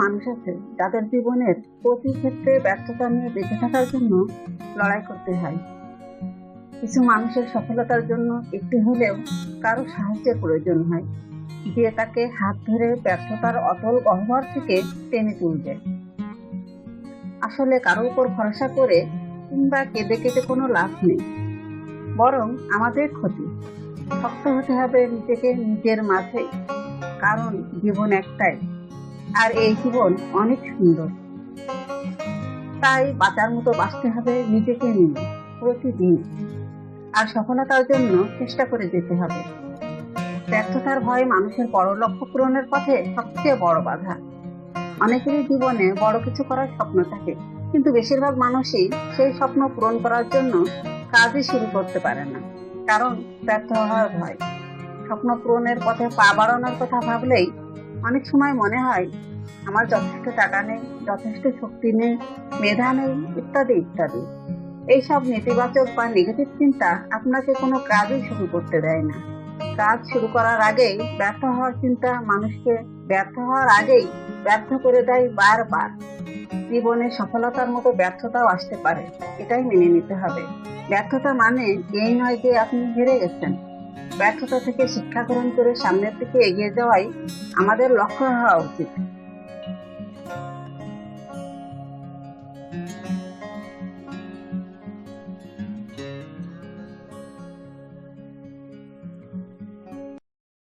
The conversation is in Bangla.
মানুষ আছে, যাদের জীবনের প্রতি ক্ষেত্রে ব্যর্থতা নিয়ে বেঁচে থাকার জন্য লড়াই করতে হয়। কিছু মানুষের সফলতার জন্য একটু হলেও কারও সাহায্যের প্রয়োজন হয়, যে তাকে হাত ধরে ব্যর্থতার অতল গহ্বর থেকে টেনে তুলবে। আসলে কারও উপর ভরসা করে কিংবা কেঁদে কেটে কোনো লাভ নেই, বরং আমাদের ক্ষতি। শক্ত হতে হবে নিজেকে নিজের মাঝে, কারণ জীবন একটাই। আর এই জীবন অনেক সুন্দর। তাই বাঁচার মতো বাঁচতে হবে নিজেকে নিয়ে, প্রতিদিন। আর সফলতার জন্য চেষ্টা করে যেতে হবে। ব্যর্থতার ভয় মানুষের বড় লক্ষ্য পূরণের পথে সবচেয়ে বড় বাধা। অনেকেরই জীবনে বড় কিছু করার স্বপ্ন থাকে, কিন্তু বেশিরভাগ মানুষই সেই স্বপ্ন পূরণ করার জন্য কাজই শুরু করতে পারে না, কারণ ব্যর্থ হওয়ার ভয়। স্বপ্ন পূরণের পথে পা বাড়ানোর কথা ভাবলেই অনেক সময় মনে হয় আমার যথেষ্ট টাকা নেই, যথেষ্ট শক্তি নেই, মেধা নেই, ইত্যাদি ইত্যাদি। এইসব নেতিবাচক বা নেগেটিভ চিন্তা আপনাকে কোনো কাজই শুরু করতে দেয় না। কাজ শুরু করার আগেই ব্যর্থ হওয়ার চিন্তা মানুষকে ব্যর্থ হওয়ার আগেই ব্যর্থ করে দেয় বারবার। জীবনে সফলতার মতো ব্যর্থতাও আসতে পারে, এটাই মেনে নিতে হবে। ব্যর্থতা মানে এই নয় যে আপনি হেরে গেছেন। ব্যর্থতা থেকে শিক্ষা গ্রহণ করে সামনের দিকে এগিয়ে যাওয়াই আমাদের লক্ষ্য হওয়া উচিত।